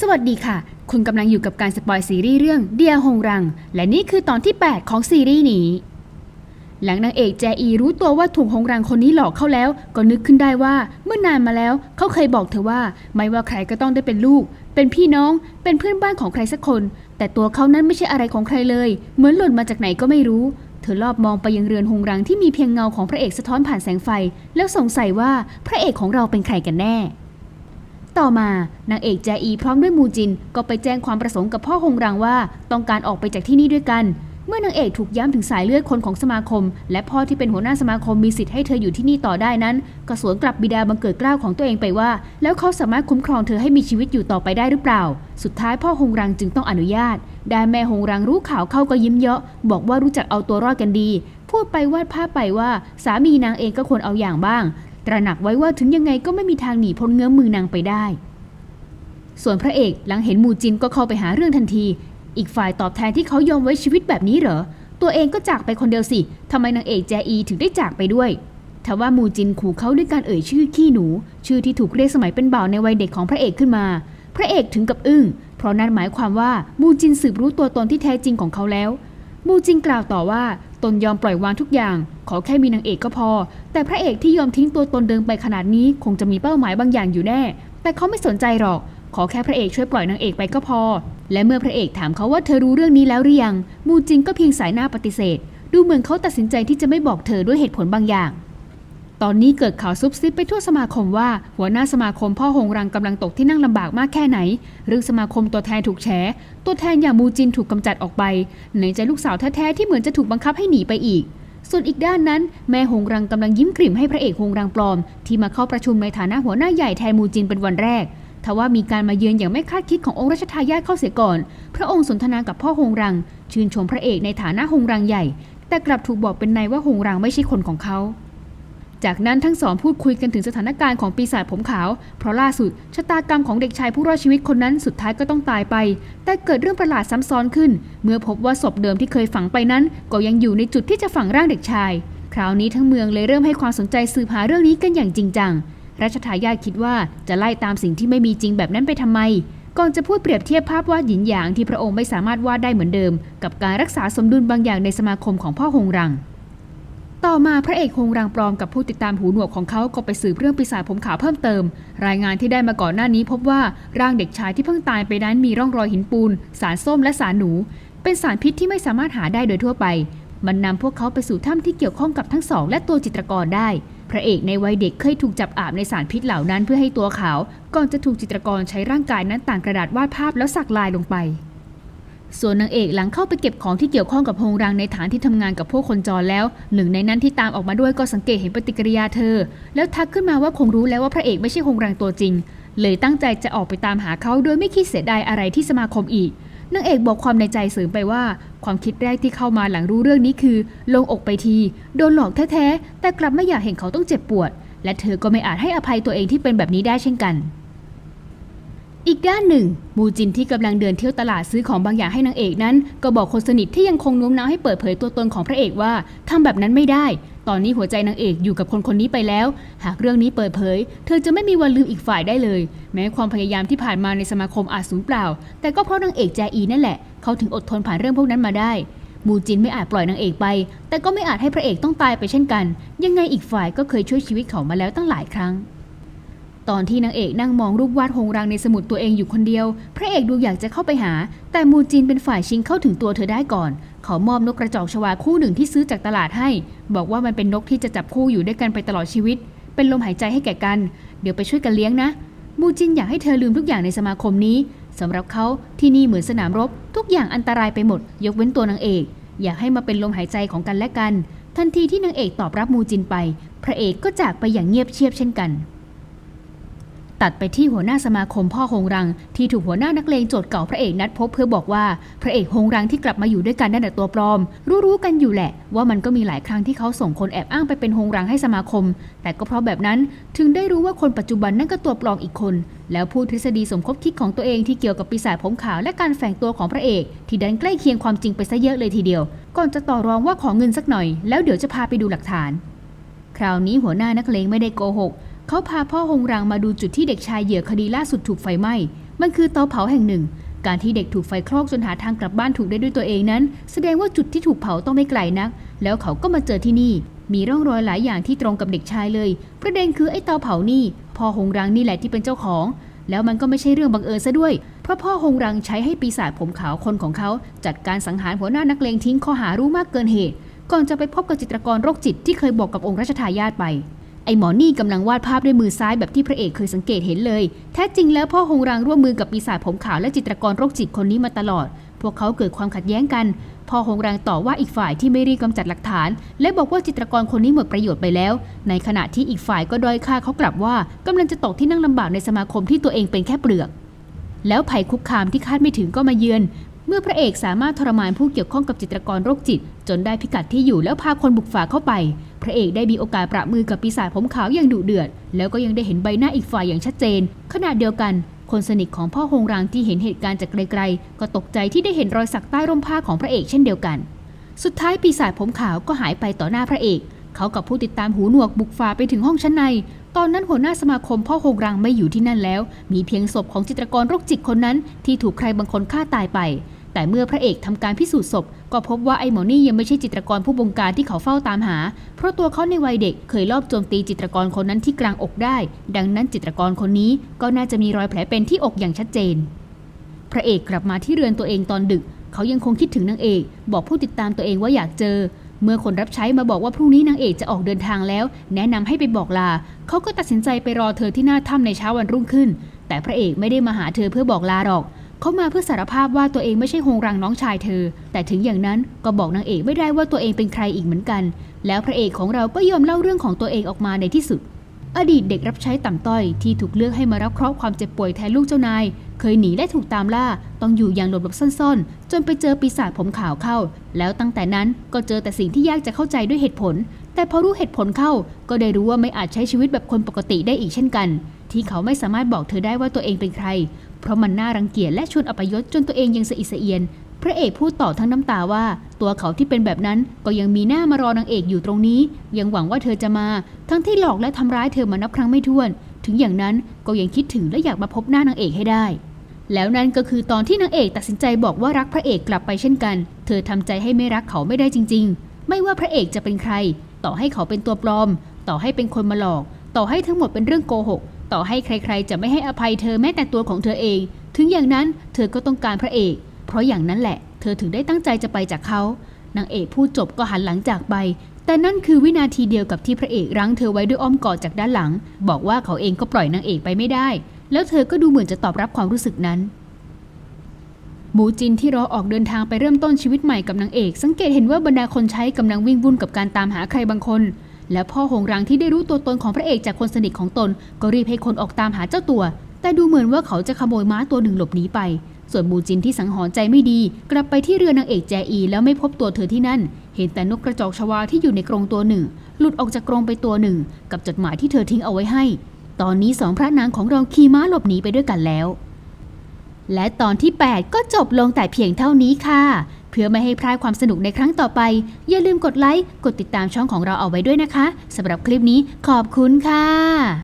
สวัสดีค่ะ คุณกำลังอยู่กับการสปอยซีรีส์เรื่องเดียฮงรัง และนี่คือตอนที่ 8 ของซีรีส์นี้ หลังนางเอกแจอีรู้ตัวว่าถูกฮงรังคนนี้หลอกเข้าแล้ว ก็นึกขึ้นได้ว่าเมื่อนานมาแล้วเขาเคยบอกเธอว่า ไม่ว่าใครก็ต้องได้เป็นลูก เป็นพี่น้อง เป็นเพื่อนบ้านของใครสักคน แต่ตัวเขานั้นไม่ใช่อะไรของใครเลย เหมือนหล่นมาจากไหนก็ไม่รู้ เธอรอบมองไปยังเรือนฮงรังที่มีเพียงเงาของพระเอกสะท้อนผ่านแสงไฟ แล้วสงสัยว่าพระเอกของเราเป็นใครกันแน่ ต่อมานางเอกแจอีพร้อมด้วยมูจินก็ไปแจ้งความประสงค์กับพ่อฮงรังว่า ต้องการออกไปจากที่นี่ด้วยกัน เมื่อนางเอกถูกย้ำถึงสายเลือดคนของสมาคม และพ่อที่เป็นหัวหน้าสมาคมมีสิทธิ์ให้เธออยู่ที่นี่ต่อได้นั้น ก็สวนกลับบิดาบังเกิดกล้าวของตัวเองไปว่า แล้วเขาสามารถคุ้มครองเธอให้มีชีวิตอยู่ต่อไปได้หรือเปล่า สุดท้ายพ่อฮงรังจึงต้องอนุญาตได้แม่ฮงรังรู้ข่าวเข้าก็ยิ้มเยาะบอกว่ารู้จักเอาตัวรอดกันดีพูดไปวาดภาพไปว่า สามีนางเองก็ควรเอาอย่างบ้าง ตระหนักไว้ว่าถึงยังไงก็ไม่มีทางหนีพ้นเงื้อมมือนางไปได้ ส่วนพระเอกหลังเห็นมูจินก็เข้าไปหาเรื่องทันที อีกฝ่ายตอบแทนที่เขายอมไว้ชีวิตแบบนี้เหรอ ตัวเองก็จากไปคนเดียวสิทำไมนางเอกแจอีถึงได้จากไปด้วยทว่ามูจินขู่เขาด้วยการเอ่ยชื่อขี้หนู ชื่อที่ถูกเรียกสมัยเป็นบ่าวในวัยเด็กของพระเอกขึ้นมา พระเอกถึงกับอึ้ง เพราะนั่นหมายความว่ามูจินสืบรู้ตัวตนที่แท้จริงของเขาแล้ว มูจินกล่าวต่อว่า ตนยอมปล่อยวางทุกอย่าง ขอแค่มีนางเอกก็พอ แต่พระเอกที่ยอมทิ้งตัวตนเดิมไปขนาดนี้คงจะมีเป้าหมายบางอย่างอยู่แน่ แต่เขาไม่สนใจหรอก ขอแค่พระเอกช่วยปล่อยนางเอกไปก็พอ และเมื่อพระเอกถามเขาว่าเธอรู้เรื่องนี้แล้วหรือยัง มูจินก็เพียงสายหน้าปฏิเสธ ดูเหมือนเขาตัดสินใจที่จะไม่บอกเธอด้วยเหตุผลบางอย่าง ตอนนี้เกิดข่าวซุบซิบไปทั่วสมาคมว่า หัวหน้าสมาคมพ่อหงรังกำลังตกที่นั่งลำบากมากแค่ไหน เรื่องสมาคมตัวแทนถูกแฉ ตัวแทนอย่างมูจินถูกกำจัดออกไปไหนใจลูกสาวแท้ๆที่เหมือนจะถูกบังคับให้หนีไปอีก ส่วนอีกด้านนั้น แม่หงรังกำลังยิ้มกลิ่มให้พระเอกหงรังปลอม ที่มาเข้าประชุมในฐานะหัวหน้าใหญ่แทนมูจินเป็นวันแรกทว่ามีการมาเยือนอย่างไม่คาดคิดขององค์รัชทายาทเข้าเสียก่อน พระองค์สนทนากับพ่อหงรัง ชื่นชมพระเอกในฐานะหงรังใหญ่ แต่กลับถูกบอกเป็นในว่าหงรังไม่ใช่คนของเขา จากนั้นทั้งสองพูดคุยกันถึงสถานการณ์ของปีศาจผมขาว เพราะล่าสุดชะตากรรมของเด็กชายผู้รอดชีวิตคนนั้นสุดท้ายก็ต้องตายไป แต่เกิดเรื่องประหลาดซ้ำซ้อนขึ้น เมื่อพบว่าศพเดิมที่เคยฝังไปนั้น ก็ยังอยู่ในจุดที่จะฝังร่างเด็กชาย คราวนี้ทั้งเมืองเลยเริ่มให้ความสนใจสืบหาเรื่องนี้กันอย่างจริงจังรัชทายาทคิดว่าจะไล่ตามสิ่งที่ไม่มีจริงแบบนั้นไปทำไม ก่อนจะพูดเปรียบเทียบภาพวาดหยินหยางที่พระองค์ไม่สามารถวาดได้เหมือนเดิม กับการรักษาสมดุลบางอย่างในสมาคมของพ่อหงรัง ต่อมาพระเอกคงรังปลอมกับผู้ติดตามหูหนวกของเขาก็ไปสืบเรื่องปีศาจผมขาวเพิ่มเติม รายงานที่ได้มาก่อนหน้านี้พบว่าร่างเด็กชายที่เพิ่งตายไปนั้นมีร่องรอยหินปูน สารส้มและสารหนู เป็นสารพิษที่ไม่สามารถหาได้โดยทั่วไป มันนำพวกเขาไปสู่ถ้ำที่เกี่ยวข้องกับทั้งสอง และตัวจิตรกรได้ พระเอกในวัยเด็กเคยถูกจับอาบในสารพิษเหล่านั้นเพื่อให้ตัวขาว ก่อนจะถูกจิตรกรใช้ร่างกายนั้นต่างกระดาษวาดภาพแล้วสักลายลงไป ส่วนนางเอกหลังเข้าไปเก็บของที่เกี่ยวข้องกับโฮงรังในฐานที่ทำงานกับพวกคนจรแล้ว หนึ่งในนั้นที่ตามออกมาด้วยก็สังเกตเห็นปฏิกิริยาเธอ แล้วทักขึ้นมาว่าคงรู้แล้วว่าพระเอกไม่ใช่โฮงรังตัวจริง เลยตั้งใจจะออกไปตามหาเขาโดยไม่คิดเสียดายอะไรที่สมาคมอีกนางเอกบอกความในใจเสริมไปว่า ความคิดแรกที่เข้ามาหลังรู้เรื่องนี้คือ ลงอกไปที โดนหลอกแท้ๆแต่กลับไม่อยากเห็นเขาต้องเจ็บปวด และเธอก็ไม่อาจให้อภัยตัวเองที่เป็นแบบนี้ได้เช่นกัน อีกด้านหนึ่ง มูจินที่กำลังเดินเที่ยวตลาดซื้อของบางอย่างให้นางเอกนั้น ก็บอกคนสนิทที่ยังคงโน้มน้าวให้เปิดเผยตัวตนของพระเอกว่าทำแบบนั้นไม่ได้ ตอนนี้หัวใจนางเอกอยู่กับคนคนนี้ไปแล้ว หากเรื่องนี้เปิดเผย เธอจะไม่มีวันลืมอีกฝ่ายได้เลย แม้ความพยายามที่ผ่านมาในสมาคมอาจสูญเปล่า แต่ก็เพราะนางเอกแจอีนั่นแหละ เขาถึงอดทนผ่านเรื่องพวกนั้นมาได้ มูจินไม่อาจปล่อยนางเอกไป แต่ก็ไม่อาจให้พระเอกต้องตายไปเช่นกัน ยังไงอีกฝ่ายก็เคยช่วยชีวิตเขามาแล้วตั้งหลายครั้ง ตอนที่นางเอกนั่งมองรูปวาดหงรังในสมุดตัวเองอยู่คนเดียว พระเอกดูอยากจะเข้าไปหา แต่มูจินเป็นฝ่ายชิงเข้าถึงตัวเธอได้ก่อนเขามอบนกกระจอกชวาคู่หนึ่งที่ซื้อจากตลาดให้ บอกว่ามันเป็นนกที่จะจับคู่อยู่ด้วยกันไปตลอดชีวิต เป็นลมหายใจให้แก่กัน เดี๋ยวไปช่วยกันเลี้ยงนะ มูจินอยากให้เธอลืมทุกอย่างในสมาคมนี้สำหรับเขาที่นี่เหมือนสนามรบ ทุกอย่างอันตรายไปหมด ยกเว้นตัวนางเอก อยากให้มาเป็นลมหายใจของกันและกัน ทันทีที่นางเอกตอบรับมูจินไป พระเอกก็จากไปอย่างเงียบเชียบเช่นกัน ตัดไปที่หัวหน้าสมาคมพ่อฮงรัง ที่ถูกหัวหน้านักเลงโจทย์เก่าพระเอกนัดพบเพื่อบอกว่าพระเอกฮงรังที่กลับมาอยู่ด้วยกันนั่นแหละตัวปลอม รู้ๆกันอยู่แหละ ว่ามันก็มีหลายครั้งที่เขาส่งคนแอบอ้างไปเป็นฮงรังให้สมาคม แต่ก็เพราะแบบนั้นถึงได้รู้ว่าคนปัจจุบันนั่นก็ตัวปลอมอีกคน แล้วพูดทฤษฎีสมคบคิดของตัวเองที่เกี่ยวกับปีศาจผมขาวและการแฝงตัวของพระเอก ที่ดันใกล้เคียงความจริงไปซะเยอะเลยทีเดียว ก่อนจะต่อรองว่าขอเงินสักหน่อย แล้วเดี๋ยวจะพาไปดูหลักฐาน คราวนี้หัวหน้านักเลงไม่ได้โกหก เขาพาพ่อหงรังมาดูจุดที่เด็กชายเหยื่อคดีล่าสุดถูกไฟไหม้ มันคือเตาเผาแห่งหนึ่ง การที่เด็กถูกไฟคลอกจนหาทางกลับบ้านถูกได้ด้วยตัวเองนั้น แสดงว่าจุดที่ถูกเผาต้องไม่ไกลนัก แล้วเขาก็มาเจอที่นี่ มีร่องรอยหลายอย่างที่ตรงกับเด็กชายเลย ประเด็นคือไอ้เตาเผานี่ พ่อหงรังนี่แหละที่เป็นเจ้าของ แล้วมันก็ไม่ใช่เรื่องบังเอิญซะด้วย เพราะพ่อหงรังใช้ให้ปีศาจผมขาวคนของเขา จัดการสังหารหัวหน้านักเลงทิ้งข้อหารู้มากเกินเหตุ ก่อนจะไปพบกับจิตรกรโรคจิตที่เคยบอกกับองค์รัชทายาทไป ไอหมอนี่กำลังวาดภาพด้วยมือซ้ายแบบที่พระเอกเคยสังเกตเห็นเลย แท้จริงแล้วพ่อหงรังร่วมมือกับปีศาจผมขาวและจิตรกรโรคจิตคนนี้มาตลอด พวกเขาเกิดความขัดแย้งกัน พ่อหงรังต่อว่าอีกฝ่ายที่ไม่รีบกำจัดหลักฐาน และบอกว่าจิตรกรคนนี้หมดประโยชน์ไปแล้ว ในขณะที่อีกฝ่ายก็ด้อยค่าเขากลับว่ากำลังจะตกที่นั่งลำบากในสมาคมที่ตัวเองเป็นแค่เปลือก แล้วภัยคุกคามที่คาดไม่ถึงก็มาเยือนเมื่อพระเอกสามารถทรมานผู้เกี่ยวข้องกับจิตรกรโรคจิต จนได้พิกัดที่อยู่แล้วพาคนบุกฝ่าเข้าไป พระเอกได้มีโอกาสประมือกับปีศาจผมขาวอย่างดุเดือด แล้วก็ยังได้เห็นใบหน้าอีกฝ่ายอย่างชัดเจน ขณะเดียวกัน คนสนิทของพ่อฮงรางที่เห็นเหตุการณ์จากไกลๆ ก็ตกใจที่ได้เห็นรอยสักใต้ร่มผ้าของพระเอกเช่นเดียวกัน สุดท้ายปีศาจผมขาวก็หายไปต่อหน้าพระเอก เขากับผู้ติดตามหูหนวกบุกฝ่าไปถึงห้องชั้นใน ตอนนั้นหัวหน้าสมาคมพ่อโฮงรังไม่อยู่ที่นั่นแล้ว มีเพียงศพของจิตรกรโรคจิตคนนั้นที่ถูกใครบางคนฆ่าตายไป แต่เมื่อพระเอกทำการพิสูจน์ศพ ก็พบว่าไอ้หมอนี่ยังไม่ใช่จิตรกรผู้บงการที่เขาเฝ้าตามหา เพราะตัวเขาในวัยเด็กเคยลอบโจมตีจิตรกรคนนั้นที่กลางอกได้ ดังนั้นจิตรกรคนนี้ก็น่าจะมีรอยแผลเป็นที่อกอย่างชัดเจน พระเอกกลับมาที่เรือนตัวเองตอนดึก เขายังคงคิดถึงนางเอก บอกผู้ติดตามตัวเองว่าอยากเจอ เมื่อคนรับใช้มาบอกว่าพรุ่งนี้นางเอกจะออกเดินทางแล้ว แนะนำให้ไปบอกลา เขาก็ตัดสินใจไปรอเธอที่หน้าถ้ำในเช้าวันรุ่งขึ้น แต่พระเอกไม่ได้มาหาเธอเพื่อบอกลาหรอก เขามาเพื่อสารภาพว่าตัวเองไม่ใช่โฮงรังน้องชายเธอ แต่ถึงอย่างนั้นก็บอกนางเอกไม่ได้ว่าตัวเองเป็นใครอีกเหมือนกัน แล้วพระเอกของเราก็ยอมเล่าเรื่องของตัวเองออกมาในที่สุด อดีตเด็กรับใช้ต่ำต้อย ที่ถูกเลือกให้มารับเคราะห์ความเจ็บป่วยแทนลูกเจ้านาย เคยหนีและถูกตามล่า ต้องอยู่อย่างหลบหลบซ่อนๆ จนไปเจอปีศาจผมขาวเข้า แล้วตั้งแต่นั้นก็เจอแต่สิ่งที่ยากจะเข้าใจด้วยเหตุผล แต่พอรู้เหตุผลเข้า ก็ได้รู้ว่าไม่อาจใช้ชีวิตแบบคนปกติได้อีกเช่นกันที่เขาไม่สามารถบอกเธอได้ว่าตัวเองเป็นใคร เพราะมันน่ารังเกียจและชวนอัปยศจนตัวเองยังสะอิดสะเอียน พระเอกพูดต่อทั้งน้ำตาว่า ตัวเขาที่เป็นแบบนั้นก็ยังมีหน้ามารอนางเอกอยู่ตรงนี้ ยังหวังว่าเธอจะมา ทั้งที่หลอกและทำร้ายเธอมานับครั้งไม่ถ้วน ถึงอย่างนั้นก็ยังคิดถึงและอยากมาพบหน้านางเอกให้ได้แล้วนั่นก็คือตอนที่นางเอกตัดสินใจบอกว่ารักพระเอกกลับไปเช่นกัน เธอทำใจให้ไม่รักเขาไม่ได้จริง ๆ ไม่ว่าพระเอกจะเป็นใคร ต่อให้เขาเป็นตัวปลอม ต่อให้เป็นคนมาหลอก ต่อให้ทั้งหมดเป็นเรื่องโกหก ต่อให้ใครๆ จะไม่ให้อภัยเธอแม้แต่ตัวของเธอเอง ถึงอย่างนั้นเธอก็ต้องการพระเอก เพราะอย่างนั้นแหละ เธอถึงได้ตั้งใจจะไปจากเขานางเอกพูดจบก็หันหลังจากไป แต่นั่นคือวินาทีเดียวกับที่พระเอกรั้งเธอไว้ด้วยอ้อมกอดจากด้านหลัง บอกว่าเขาเองก็ปล่อยนางเอกไปไม่ได้ แล้วเธอก็ดูเหมือนจะตอบรับความรู้สึกนั้นหมูจินที่รอออกเดินทางไปเริ่มต้นชีวิตใหม่กับนางเอก สังเกตเห็นว่าบรรดาคนใช้กำลังวิ่งวุ่นกับการตามหาใครบางคน และพ่อหงรังที่ได้รู้ตัวตนของพระเอกจากคนสนิทของตน ก็รีบให้คนออกตามหาเจ้าตัว แต่ดูเหมือนว่าเขาจะขโมยม้าตัวหนึ่งหลบหนีไป ส่วนหมูจินที่สังหรณ์ใจไม่ดี กลับไปที่เรือนางเอกแจอี แล้วไม่พบตัวเธอที่นั่น เห็นแต่นกกระจอกชวาที่อยู่ในกรงตัวหนึ่ง หลุดออกจากกรงไปตัวหนึ่ง กับจดหมายที่เธอทิ้งเอาไว้ให้ ตอนนี้สองพระนางของเราขี่ม้าหลบหนีไปด้วยกันแล้วและตอนที่ 8 ก็จบลงแต่เพียงเท่านี้ค่ะ เพื่อไม่ให้พลาดความสนุกในครั้งต่อไป อย่าลืมกดไลค์ กดติดตามช่องของเราเอาไว้ด้วยนะคะสำหรับคลิปนี้ขอบคุณค่ะ